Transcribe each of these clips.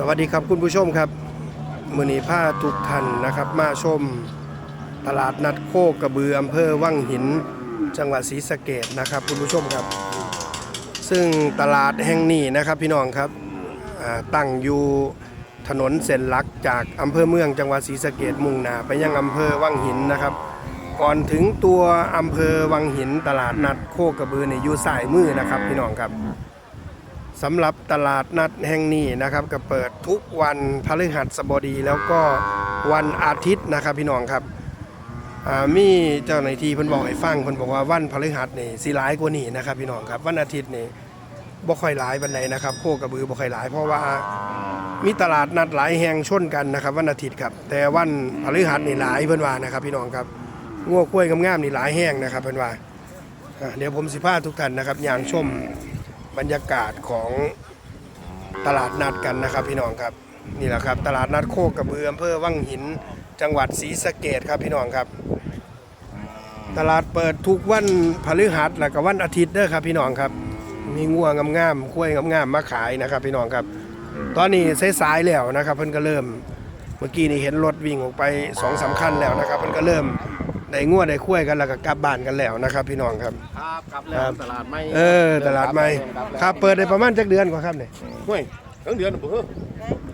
สวัสดีครับคุณผู้ชมครับมือนีผ้าทุกท่านนะครับ มาชมตลาดนัดโคกกระบืออำเภอวังหิน จังหวัดศรีสะเกดนะครับ คุณผู้ชมครับ ซึ่งตลาดแห่งนี้นะครับพี่น้องครับตั้งอยู่ถนนเส้นหลักจากอำเภอเมืองจังหวัดศรีสะเกดมุ่งหน้าไปยังอำเภอวังหินนะครับ ก่อนถึงตัวอำเภอวังหินตลาดนัดโคกกระบือเนี่ยอยู่สายมือนะครับพี่น้องครับ สำหรับตลาดนัดแห่งนี้นะครับ ก็เปิดทุกวันพฤหัสบดีแล้วก็วันอาทิตย์นะครับพี่น้องครับมีเจ้าหน้าที่เพิ่นบอกให้ฟังเพิ่นบอกว่าวันพฤหัสนี่สิหลายกว่านี้นะครับพี่น้องครับวันอาทิตย์นี่บ่ค่อยหลายปานใดนะครับโคกระบือบ่ค่อยหลาย เพราะว่ามีตลาดนัดหลายแห่งชนกันนะครับ วันอาทิตย์ครับ แต่วันพฤหัสนี่หลายเพิ่นว่านะครับ พี่น้องครับงัวกล้วยงามๆนี่หลายแห่งนะครับเพิ่นว่าเดี๋ยวผมสิพาทุกท่านนะครับอย่างชม บรรยากาศของตลาดนัดกันนะครับพี่น้องครับนี่แหละครับ ตลาดนัดโคกกระบืออำเภอวังหิน จังหวัดศรีสะเกดครับพี่น้องครับ ตลาดเปิดทุกวันพฤหัสและก็วันอาทิตย์เด้อครับพี่น้องครับ มีงัวงามๆกล้วยงามๆมาขายนะครับ พี่น้องครับ ตอนนี้สายๆแล้วนะครับ เพิ่นก็เริ่ม เมื่อกี้นี่เห็นรถวิ่งออกไปสองสามคันแล้วนะครับ เพิ่นก็เริ่ม ได้งัวได้คุ้ยกันแล้วก็กลับบ้านกันแล้วนะครับ พี่น้องครับ ครับกลับแล้ครัวบ ตลาดไม่เออ ตลาดใหม่ครับเปิดได้ประมาณจักเดือนกว่าครับเนี่ยห้วยทั้งเดือนบ่เฮ้อ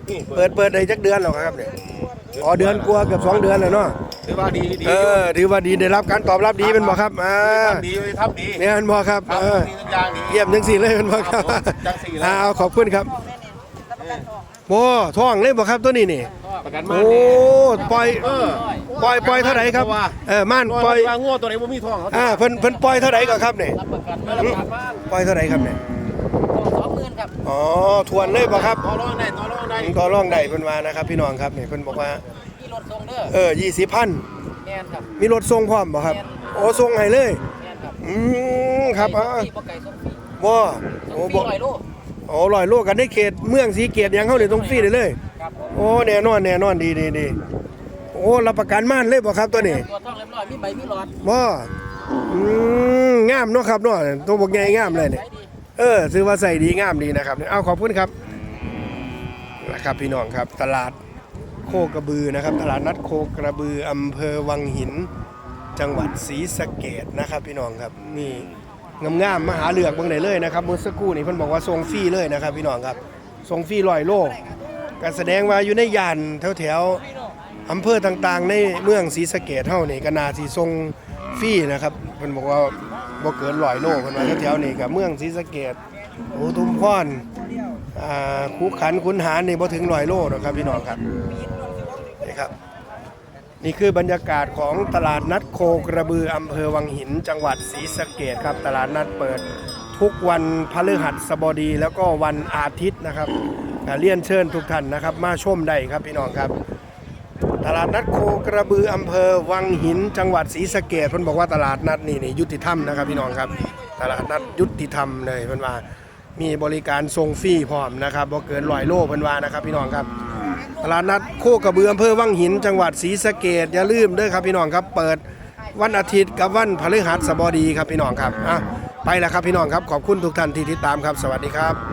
นี่เปิดเปิดได้จักเดือนแล้วครับเนี่ยอ๋อเดือนกว่าเกือบสองเดือนแล้วเนาะถือว่าดีดีเออถือว่าดีได้รับการตอบรับดีเป็นบ่ครับอ่าทำดีเลยทำดีเนี่ยเป็นบ่ครับทำเออดีทุกอย่างดี เยี่ยมจังสี่เลยเป็นบ่ครับครับผมจังสี่เลย อ่าเอาขอบคุณครับโอ้ ท่องเลยบ่ครับตัวนี้นี่ ประกันมาโอ้ปล่อย เออปล่อยปล่อยเท่าไหร่ครับ เออม่านปปล่ล่ออยยว่างัวตัวไหนบ่มีท้องเขาอ่าเพิ่นเพิ่นปล่อยเท่าไหร่ก่อนครับเนี่ยประกันไม่รับประกันบ้านปล่อยเท่าไหร่ครับเนี่ยสองหมื่นครับอ๋อทวนเลยบ่ครับต่อรองได้ต่อรองได้ต่อรองได้เพิ่นว่านะครับ พี่น้องครับเนี่ยเพิ่นบอกว่า มีรถส่งเด้อเออ20,000แมนครับมีรถส่งพร้อมบ่ครับ โอ้ส่งให้เลย แมนครับอืมครับอ่าส่งฟรีบ่ไก่ส่งฟรีบ่ส่โอ้งฟรีบ่ร้อยโล โอ้ลอยโลกกันได้เขตเมืองสีเกียรติหยังเฮานี่ต้องฟรีได้เลยครับผมโอ้แน่นอนแน่นอนดีดีดีโอ้รับประกันม่านเลยบ่ครับตัวนี้ตัวต้องเรียบร้อยมีใบมีหลอดบ่อืมงามเนาะครับเนาะตัวบ่ใหญ่งามเลยนี่ใช้ดี เออซื้อว่าใส่ดีงามดีนะครับเอาขอบคุณครับนะครับ พี่น้องครับ ตลาดโคกระบือนะครับ ตลาดนัดโคกระบืออำเภอวังหิน จังหวัดศรีสะเกดนะครับ พี่น้องครับนี่ งามๆมาหาเหลือกเบิ่งได้เลยนะครับเมื่อสักครู่นี้เพิ่นบอกว่าส่งฟรีเลยนะครับพี่น้องครับส่งฟรีร้อยโลก็แสดงว่าอยู่ในย่านแถวๆอำเภอต่างๆ ในเมืองศรีสะเกดเฮานี่ก็น่าสิส่งฟรีนะครับเพิ่นบอกว่าบ่เกินร้อยโลเพิ่นว่าแถวๆนี้ก็เมืองศรีสะเกดโอ้ทุมพรอ่าคุขันขุนหารนี่บ่ถึงร้อยโลหรอกครับพี่น้องครับนี่ครับ นี่คือบรรยากาศของตลาดนัดโคกระบืออำเภอวังหิน จังหวัดศรีสะเกดครับ ตลาดนัดเปิดทุกวันพฤหัสบดีแล้วก็วันอาทิตย์นะครับอ่าเรียนเชิญทุกท่านนะครับ มาชมได้ครับพี่น้องครับ ตลาดนัดโคกระบืออำเภอวังหิน จังหวัดศรีสะเกดเพิ่นบอกว่าตลาดนัดนี่นี่ยุติธรรมนะครับพี่น้องครับ ตลาดนัดยุติธรรมเลยเพิ่นว่ามีบริการส่งฟรีพร้อมนะครับบ่เกินร้อยโลเพิ่นว่านะครับพี่น้องครับ ตลาดนัดโคกระเบืออำเภอวังหินจังหวัดศรีสะเกดอย่าลืมเด้อครับพี่น้องครับ เปิดวันอาทิตย์กับวันพฤหัสบดีครับพี่น้องครับอะไปแล้วครับพี่น้องครับขอบคุณทุกท่านที่ติดตามครับ สวัสดีครับ